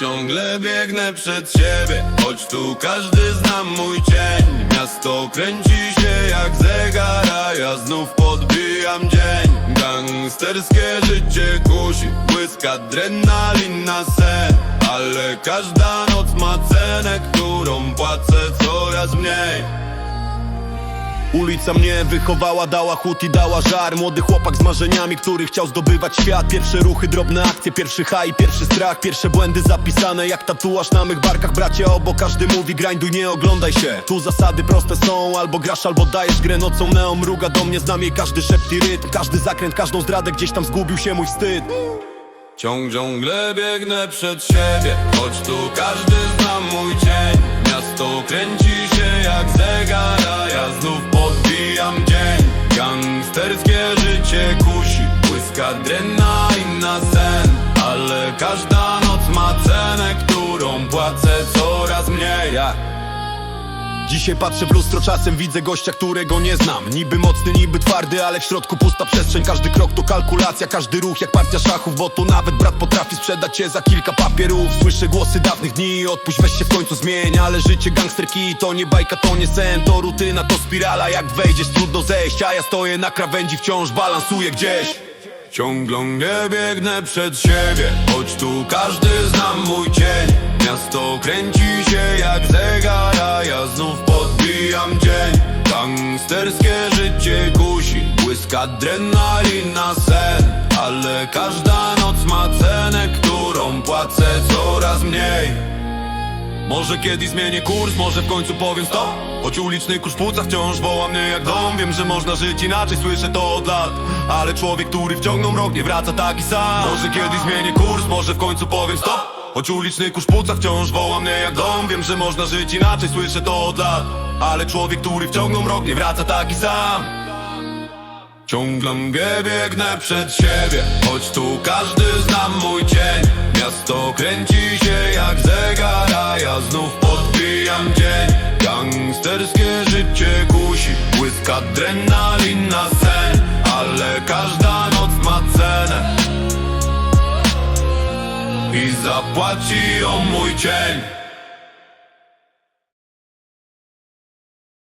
Ciągle biegnę przed siebie, choć tu każdy zna mój cień. Miasto kręci się jak zegar, a ja znów podbijam dzień. Gangsterskie życie kusi, błysk adrenalin na sen. Ale każda noc ma cenę, którą płacę coraz mniej Ulica mnie wychowała, dała chłód i dała żar. Młody chłopak z marzeniami, który chciał zdobywać świat. Pierwsze ruchy, drobne akcje, pierwszy haj, pierwszy strach. Pierwsze błędy zapisane jak tatuaż na mych barkach. Bracie obo, każdy mówi grinduj, nie oglądaj się. Tu zasady proste są, albo grasz, albo dajesz grę Nocą. Neo mruga do mnie, znam jej każdy szept i rytm. Każdy zakręt, każdą zdradę, gdzieś tam zgubił się mój wstyd. Ciąg ciągle biegnę przed siebie Choć tu każdy zna mój cień Miasto kręci Gangsterskie życie kusi. Błysk adrenalin na sen Ale każda Dzisiaj patrzę w lustro, czasem widzę gościa, którego nie znam. Niby mocny, niby twardy, ale w środku pusta przestrzeń. Każdy krok to kalkulacja, każdy ruch jak partia szachów Bo tu nawet brat potrafi sprzedać cię za kilka papierów. Słyszę głosy dawnych dni, odpuść, weź się w końcu zmień. Ale życie gangsterki to nie bajka, to nie sen. To rutyna, to spirala, jak wejdziesz trudno zejść A ja stoję na krawędzi, wciąż balansuję gdzieś. Ciągle biegnę przed siebie. Choć tu każdy zna mój cień. Miasto kręci Gangsterskie życie kusi. Błysk adrenalin na sen. Ale każda noc ma cenę Którą płacę coraz mniej. Może kiedyś zmienię kurs, może w końcu powiem stop. Choć uliczny kurz w płucach wciąż woła mnie jak dom. Wiem, że można żyć inaczej, słyszę to od lat. Ale człowiek, który wciągnął mrok nie wraca taki sam. Może kiedyś zmienię kurs, może w końcu powiem stop Choć uliczny kurz w płucach wciąż woła mnie jak dom Wiem, że można żyć inaczej, słyszę to od lat. Ale człowiek, który wciągnął mrok nie wraca taki sam. Ciągle biegnę przed siebie Choć tu każdy zna mój cień. Miasto kręci się jak zegar A ja znów podbijam dzień. Gangsterskie życie kusi Błysk adrenalin na I zapłaci ją mój cień